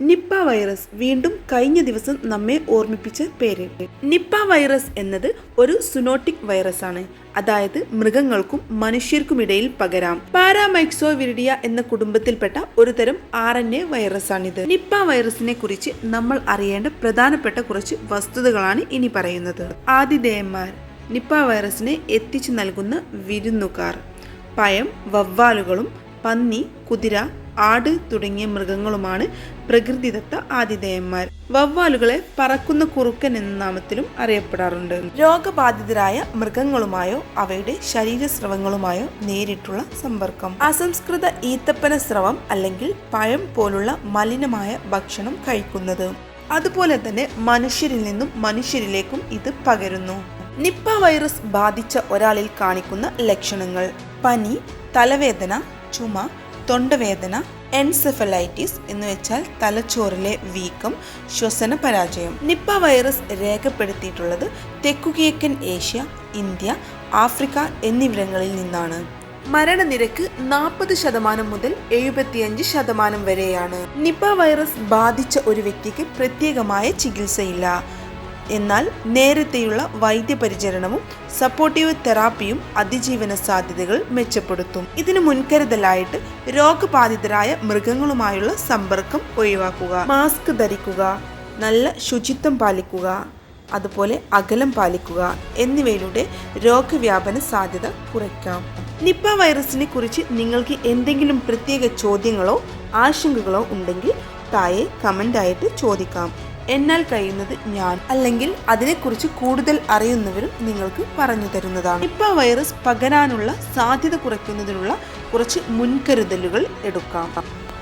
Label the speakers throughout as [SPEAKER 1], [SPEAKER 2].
[SPEAKER 1] Nipah virus വീണ്ടും കഴിഞ്ഞ ദിവസം നമ്മെ ഓർമ്മിപ്പിച്ച പേര്. നിപ്പ വൈറസ് എന്നത് ഒരു സുനോട്ടിക് വൈറസ് ആണ് അതായത് മൃഗങ്ങൾക്കും മനുഷ്യർക്കും ഇടയിൽ പകരാം. പാരാമൈക്സോ വിരിഡിയ എന്ന കുടുംബത്തിൽപ്പെട്ട ഒരു തരം ആർ എൻ എ വൈറസ് ആണിത് നിപ്പ വൈറസിനെ കുറിച്ച് നമ്മൾ അറിയേണ്ട പ്രധാനപ്പെട്ട കുറച്ച് വസ്തുതകളാണ് ഇനി പറയുന്നത്. ആതിഥേയന്മാർ നിപ്പ വൈറസിനെ എത്തിച്ചു നൽകുന്ന വിരുന്നുകാർ. പയം വവ്വാലുകളും പന്നി കുതിര ആട് തുടങ്ങിയ മൃഗങ്ങളുമാണ് പ്രകൃതിദത്ത ആതിഥേയന്മാർ. വവ്വാലുകളെ പറക്കുന്ന കുറുക്കൻ എന്ന നാമത്തിലും അറിയപ്പെടാറുണ്ട്. രോഗബാധിതരായ മൃഗങ്ങളുമായോ അവയുടെ ശരീരസ്രവങ്ങളുമായോ നേരിട്ടുള്ള സമ്പർക്കം. അസംസ്കൃത ഈത്തപ്പന സ്രവം അല്ലെങ്കിൽ പഴം പോലുള്ള മലിനമായ ഭക്ഷണം കഴിക്കുന്നത്. അതുപോലെ തന്നെ മനുഷ്യരിൽ നിന്നും മനുഷ്യരിലേക്കും ഇത് പകരുന്നു. നിപ്പ വൈറസ് ബാധിച്ച ഒരാളിൽ കാണിക്കുന്ന ലക്ഷണങ്ങൾ. പനി തലവേദന ചുമ തൊണ്ടവേദന എൻസെഫലൈറ്റിസ് എന്ന് വെച്ചാൽ തലച്ചോറിലെ വീക്കം ശ്വസന പരാജയം നിപ്പ വൈറസ് രേഖപ്പെടുത്തിയിട്ടുള്ളത് തെക്കുകിഴക്കൻ ഏഷ്യ ഇന്ത്യ ആഫ്രിക്ക എന്നിവിടങ്ങളിൽ നിന്നാണ്. മരണനിരക്ക് നാൽപ്പത് ശതമാനം മുതൽ എഴുപത്തിയഞ്ച് ശതമാനം വരെയാണ്. നിപ്പ വൈറസ് ബാധിച്ച ഒരു വ്യക്തിക്ക് പ്രത്യേകമായ ചികിത്സയില്ല. എന്നാൽ നേരത്തെയുള്ള വൈദ്യപരിചരണവും സപ്പോർട്ടീവ് തെറാപ്പിയും അതിജീവന സാധ്യതകൾ മെച്ചപ്പെടുത്തും. ഇതിനു മുൻകരുതലായിട്ട് രോഗബാധിതരായ മൃഗങ്ങളുമായുള്ള സമ്പർക്കം ഒഴിവാക്കുക. മാസ്ക് ധരിക്കുക നല്ല ശുചിത്വം പാലിക്കുക അതുപോലെ അകലം പാലിക്കുക എന്നിവയിലൂടെ രോഗവ്യാപന സാധ്യത കുറയ്ക്കാം. നിപ്പ വൈറസിനെ കുറിച്ച് നിങ്ങൾക്ക് എന്തെങ്കിലും പ്രത്യേക ചോദ്യങ്ങളോ ആശങ്കകളോ ഉണ്ടെങ്കിൽ താഴെ കമന്റായിട്ട് ചോദിക്കാം. എന്നാൽ കഴിയുന്നത് ഞാൻ അല്ലെങ്കിൽ അതിനെക്കുറിച്ച് കൂടുതൽ അറിയുന്നവരും നിങ്ങൾക്ക് പറഞ്ഞു തരുന്നതാണ്. നിപ്പ വൈറസ് പകരാനുള്ള സാധ്യത കുറയ്ക്കുന്നതിനുള്ള കുറച്ച് മുൻകരുതലുകൾ എടുക്കാം.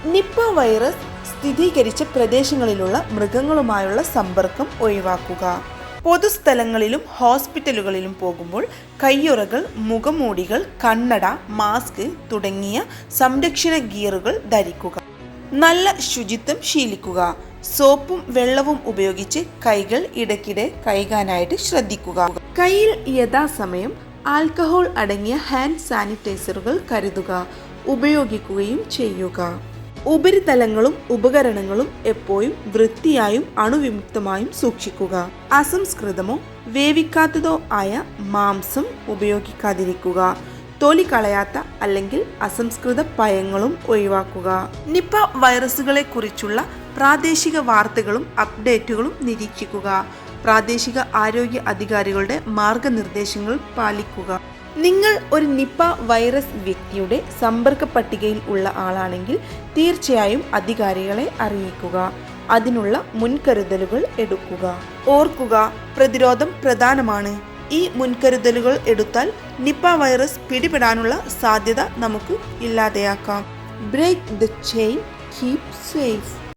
[SPEAKER 1] നിപ്പ വൈറസ് സ്ഥിരീകരിച്ച പ്രദേശങ്ങളിലുള്ള മൃഗങ്ങളുമായുള്ള സമ്പർക്കം ഒഴിവാക്കുക. പൊതുസ്ഥലങ്ങളിലും ഹോസ്പിറ്റലുകളിലും പോകുമ്പോൾ കയ്യുറകൾ മുഖമൂടികൾ കണ്ണട മാസ്ക് തുടങ്ങിയ സംരക്ഷണ ഗിയറുകൾ ധരിക്കുക. നല്ല ശുചിത്വം ശീലിക്കുക. സോപ്പും വെള്ളവും ഉപയോഗിച്ച് കൈകൾ ഇടയ്ക്കിടെ കഴുകാനായിട്ട് ശ്രദ്ധിക്കുക. കയ്യിൽ യഥാസമയം ആൽക്കഹോൾ അടങ്ങിയ ഹാൻഡ് സാനിറ്റൈസറുകൾ കരുതുക. ഉപയോഗിക്കുകയും ചെയ്യുക. ഉപരിതലങ്ങളും ഉപകരണങ്ങളും എപ്പോഴും വൃത്തിയായും അണുവിമുക്തമായും സൂക്ഷിക്കുക. അസംസ്കൃതമോ വേവിക്കാത്തതോ ആയ മാംസം ഉപയോഗിക്കാതിരിക്കുക. തൊലി കളയാത്ത അല്ലെങ്കിൽ അസംസ്കൃത പയങ്ങളും ഒഴിവാക്കുക. നിപ്പ വൈറസുകളെ കുറിച്ചുള്ള പ്രാദേശിക വാർത്തകളും അപ്ഡേറ്റുകളും നിരീക്ഷിക്കുക. പ്രാദേശിക ആരോഗ്യ അധികാരികളുടെ മാർഗനിർദ്ദേശങ്ങൾ പാലിക്കുക. നിങ്ങൾ ഒരു നിപ്പ വൈറസ് വ്യക്തിയുടെ സമ്പർക്ക പട്ടികയിൽ ഉള്ള ആളാണെങ്കിൽ തീർച്ചയായും അധികാരികളെ അറിയിക്കുക. അതിനുള്ള മുൻകരുതലുകൾ എടുക്കുക. ഓർക്കുക പ്രതിരോധം പ്രധാനമാണ്. ഈ മുൻകരുതലുകൾ എടുത്താൽ നിപ്പ വൈറസ് പിടിപെടാനുള്ള സാധ്യത നമുക്ക് ഇല്ലാതെയാക്കാം. Break the chain keep safe